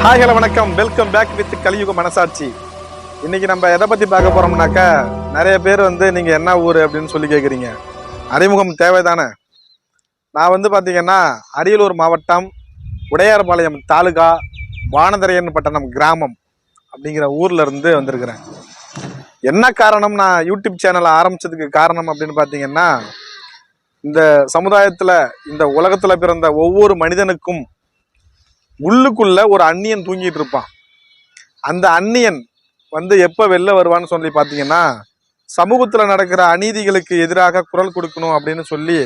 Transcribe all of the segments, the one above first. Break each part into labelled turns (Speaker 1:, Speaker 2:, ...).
Speaker 1: Hi hello வணக்கம். Welcome back with Kaliyuga Manasatchi. இன்னைக்கு நம்ம எதை பற்றி பார்க்க போகிறோம்னாக்கா நிறைய பேர் வந்து நீங்கள் என்ன ஊர் அப்படின்னு சொல்லி கேட்குறீங்க அறிமுகம் தேவைதானே? நான் வந்து பார்த்திங்கன்னா அரியலூர் மாவட்டம் உடையார்பாளையம் தாலுகா வானதரையன் பட்டணம் கிராமம் அப்படிங்கிற ஊரில் இருந்து வந்திருக்கிறேன். என்ன காரணம் நான் யூடியூப் சேனலை ஆரம்பிச்சதுக்கு காரணம் அப்படின்னு பார்த்தீங்கன்னா இந்த சமுதாயத்தில் இந்த உலகத்தில் பிறந்த ஒவ்வொரு மனிதனுக்கும் உள்ளுக்குள்ள ஒரு அந்நியன் தூங்கிட்டு இருப்பான். அந்த அந்நியன் வந்து எப்போ வெளில வருவான்னு சொல்லி பார்த்தீங்கன்னா சமூகத்தில் நடக்கிற அநீதிகளுக்கு எதிராக குரல் கொடுக்கணும் அப்படின்னு சொல்லி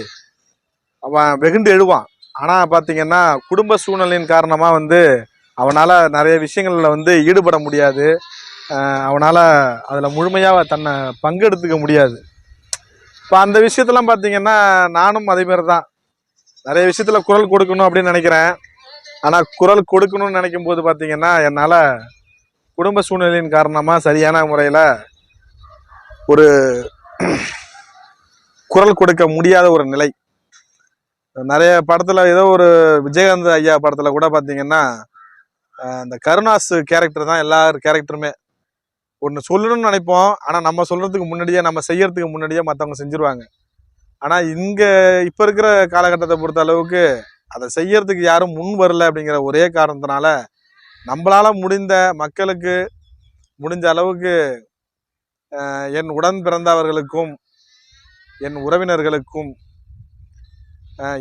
Speaker 1: அவன் வெகுண்டு எழுவான். ஆனால் பார்த்தீங்கன்னா குடும்ப சூழ்நிலையின் காரணமாக வந்து அவனால் நிறைய விஷயங்களில் வந்து ஈடுபட முடியாது. அவனால் அதில் முழுமையாக தன்னை பங்கெடுத்துக்க முடியாது. இப்போ அந்த விஷயத்தெல்லாம் பார்த்தீங்கன்னா நானும் அதேமாரி தான் நிறைய விஷயத்தில் குரல் கொடுக்கணும் அப்படின்னு நினைக்கிறேன். ஆனால் குரல் கொடுக்கணும்னு நினைக்கும் போது பார்த்தீங்கன்னா என்னால் குடும்ப சூழ்நிலையின் காரணமாக சரியான முறையில் ஒரு குரல் கொடுக்க முடியாத ஒரு நிலை. நிறைய படத்தில் ஏதோ ஒரு விஜயகாந்த் ஐயா படத்தில் கூட பார்த்தீங்கன்னா அந்த கருணாஸ் கேரக்டர் தான் எல்லா கேரக்டருமே ஒன்று சொல்லணும்னு நினைப்போம் ஆனால் நம்ம சொல்கிறதுக்கு முன்னாடியே நம்ம செய்யறதுக்கு முன்னாடியே மற்றவங்க செஞ்சுருவாங்க. ஆனால் இங்கே இப்போ இருக்கிற காலகட்டத்தை பொறுத்த அளவுக்கு அதை செய்யறதுக்கு யாரும் முன் வரல அப்படிங்கிற ஒரே காரணத்தினால நம்மளால முடிந்த மக்களுக்கு முடிஞ்ச அளவுக்கு என் உடன் பிறந்தவர்களுக்கும் என் உறவினர்களுக்கும்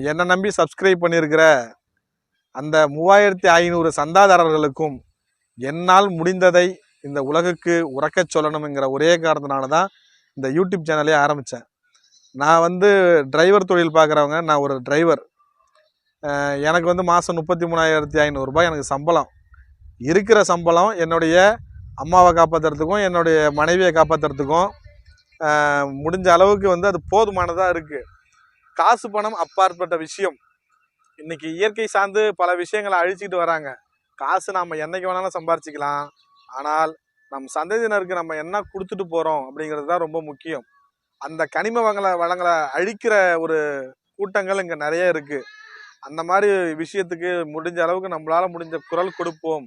Speaker 1: என்னை நம்பி சப்ஸ்கிரைப் பண்ணியிருக்கிற அந்த மூவாயிரத்தி ஐநூறு சந்தாதாரர்களுக்கும் என்னால் முடிந்ததை இந்த உலகுக்கு உறக்கச் சொல்லணுங்கிற ஒரே காரணத்தினால தான் இந்த யூடியூப் சேனலே ஆரம்பித்தேன் நான் வந்து டிரைவர் தொழில் பார்க்குறவங்க நான் ஒரு டிரைவர் எனக்கு வந்து மாதம் முப்பத்தி மூணாயிரத்தி ஐநூறுரூபா எனக்கு சம்பளம். இருக்கிற சம்பளம் என்னுடைய அம்மாவை காப்பாற்றுறதுக்கும் என்னுடைய மனைவியை காப்பாற்றுறதுக்கும் முடிஞ்ச அளவுக்கு வந்து அது போதுமானதாக இருக்குது காசு பணம் அப்பாற்பட்ட விஷயம். இன்றைக்கி இயற்கை சார்ந்து பல விஷயங்களை அழிச்சிக்கிட்டு வராங்க. காசு நாம் என்னைக்கு வேணாலும் சம்பாரிச்சிக்கலாம். ஆனால் நம் சந்ததியினருக்கு நம்ம என்ன கொடுத்துட்டு போகிறோம் அப்படிங்கிறது தான் ரொம்ப முக்கியம். அந்த கனிம வளங்களை வளங்களை அழிக்கிற ஒரு கூட்டங்கள் இங்கே நிறைய இருக்குது அந்த மாதிரி விஷயத்துக்கு முடிஞ்ச அளவுக்கு நம்மளால முடிஞ்ச குரல் கொடுப்போம்.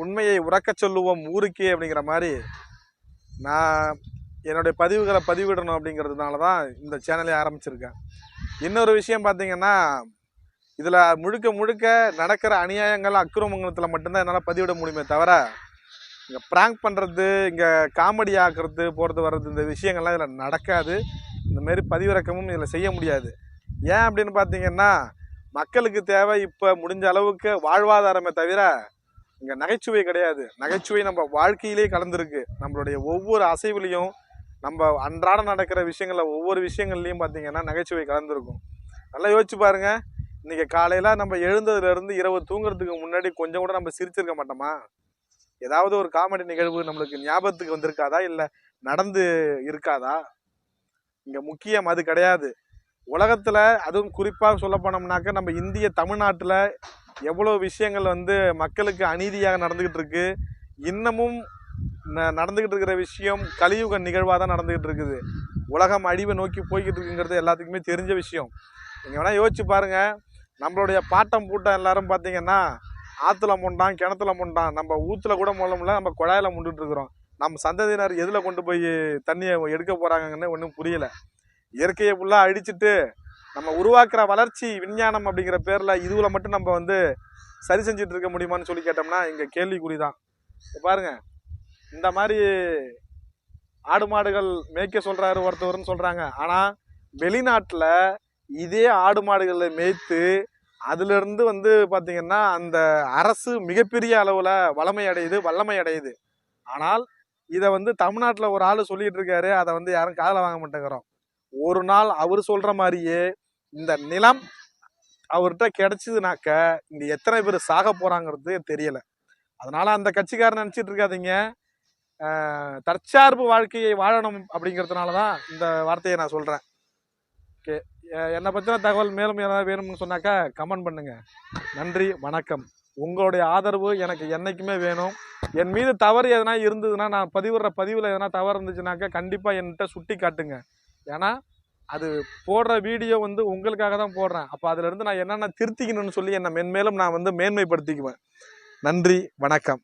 Speaker 1: உண்மையை உறக்க சொல்லுவோம் ஊருக்கே அப்படிங்கிற மாதிரி நான் என்னுடைய பதிவுகளை பதிவிடணும் அப்படிங்கிறதுனால தான் இந்த சேனலை ஆரம்பிச்சிருக்கேன். இன்னொரு விஷயம் பார்த்தீங்கன்னா இதில் முழுக்க முழுக்க நடக்கிற அநியாயங்கள் அக்கிரமங்கத்தில் மட்டும்தான் என்னால் பதிவிட முடியுமே தவிர இங்கே ப்ராங்க் பண்ணுறது இங்கே காமெடி ஆக்குறது போகிறது வர்றது இந்த விஷயங்கள்லாம் இதில் நடக்காது. இந்தமாரி பதிவிறக்கமும் இதில் செய்ய முடியாது. ஏன் அப்படின்னு பார்த்தீங்கன்னா மக்களுக்கு தேவை இப்போ முடிஞ்ச அளவுக்கு வாழ்வாதாரமே தவிர இங்கே நகைச்சுவை கிடையாது. நகைச்சுவை நம்ம வாழ்க்கையிலே கலந்துருக்கு. நம்மளுடைய ஒவ்வொரு அசைவுலையும் நம்ம அன்றாட நடக்கிற விஷயங்களில் ஒவ்வொரு விஷயங்கள்லையும் பார்த்தீங்கன்னா நகைச்சுவை கலந்துருக்கும். நல்லா யோசிச்சு பாருங்க. இன்னைக்கு காலையில் நம்ம எழுந்ததுலேருந்து இரவு தூங்குறதுக்கு முன்னாடி கொஞ்சம் கூட நம்ம சிரிச்சிருக்க மாட்டோமா? ஏதாவது ஒரு காமெடி நிகழ்வு நம்மளுக்கு ஞாபகத்துக்கு வந்திருக்காதா? இல்லை நடந்து இருக்காதா? இங்கே முக்கியம் அது கிடையாது. உலகத்தில் அதுவும் குறிப்பாக சொல்ல போனோம்னாக்க நம்ம இந்திய தமிழ்நாட்டில் எவ்வளோ விஷயங்கள் வந்து மக்களுக்கு அநீதியாக நடந்துக்கிட்டு இருக்கு. இன்னமும் ந- நடந்துக்கிட்டு இருக்கிற விஷயம் கலியுக நிகழ்வாக தான் நடந்துக்கிட்டு இருக்குது. உலகம் அழிவை நோக்கி போய்கிட்டு இருக்குங்கிறது எல்லாத்துக்குமே தெரிஞ்ச விஷயம். நீங்கள் வேணால் யோசிச்சு பாருங்க. நம்மளுடைய பாட்டம் பூட்டம் எல்லாரும் பார்த்தீங்கன்னா ஆற்றுல முண்டான் கிணத்துல முண்டான் நம்ம ஊற்றுல கூட முள்ளமில்ல நம்ம குழாயில் முண்டுட்டு இருக்கிறோம். நம்ம சந்ததியினர் எதில் கொண்டு போய் தண்ணியை எடுக்க போகிறாங்கன்னு ஒன்றும் புரியலை. இயற்கையை ஃபுல்லாக அழிச்சிட்டு நம்ம உருவாக்குற வளர்ச்சி விஞ்ஞானம் அப்படிங்கிற பேரில் இதுவில் மட்டும் நம்ம வந்து சரி செஞ்சுட்டு இருக்க முடியுமான்னு சொல்லி கேட்டோம்னா இங்கே கேள்விக்குறி தான் பாருங்க. இந்த மாதிரி ஆடு மாடுகள் மேய்க்க சொல்கிறாரு ஒருத்தவர்னு சொல்கிறாங்க ஆனால் வெளிநாட்டில் இதே ஆடு மாடுகளை மேய்த்து அதுலேருந்து வந்து பார்த்திங்கன்னா அந்த அரசு மிகப்பெரிய அளவில் வளமை அடையுது வல்லமை அடையுது. ஆனால் இதை வந்து தமிழ்நாட்டில் ஒரு ஆள் சொல்லிகிட்டு இருக்காரு. அதை வந்து யாரும் காதில் வாங்க மாட்டேங்கிறோம். ஒரு நாள் அவர் சொல்ற மாதிரியே இந்த நிலம் அவர்கிட்ட கிடைச்சதுனாக்க இங்க எத்தனை பேர் சாக போறாங்கிறது தெரியல. அதனால அந்த கட்சிக்காரன் நினைச்சிட்டு இருக்காதீங்க. தற்சார்பு வாழ்க்கையை வாழணும் அப்படிங்கிறதுனால தான் இந்த வார்த்தையை நான் சொல்றேன். ஓகே. என்னை பற்றின தகவல் மேலும் ஏதாவது வேணும்னு சொன்னாக்கா கமெண்ட் பண்ணுங்க. நன்றி வணக்கம். உங்களுடைய ஆதரவு எனக்கு என்றைக்குமே வேணும். என் மீது தவறு எதனா இருந்ததுன்னா நான் பதிவிடுற பதிவில் எதனா தவறு இருந்துச்சுனாக்கா கண்டிப்பாக என்கிட்ட சுட்டி காட்டுங்க ஏன்னா அது போடுற வீடியோ வந்து உங்களுக்காக தான் போடுறேன். அப்போ அதுலேருந்து நான் என்னென்ன திருத்திக்கணும்னு சொல்லி என்னை மென்மேலும் நான் வந்து மேன்மைப்படுத்திக்குவேன். நன்றி வணக்கம்.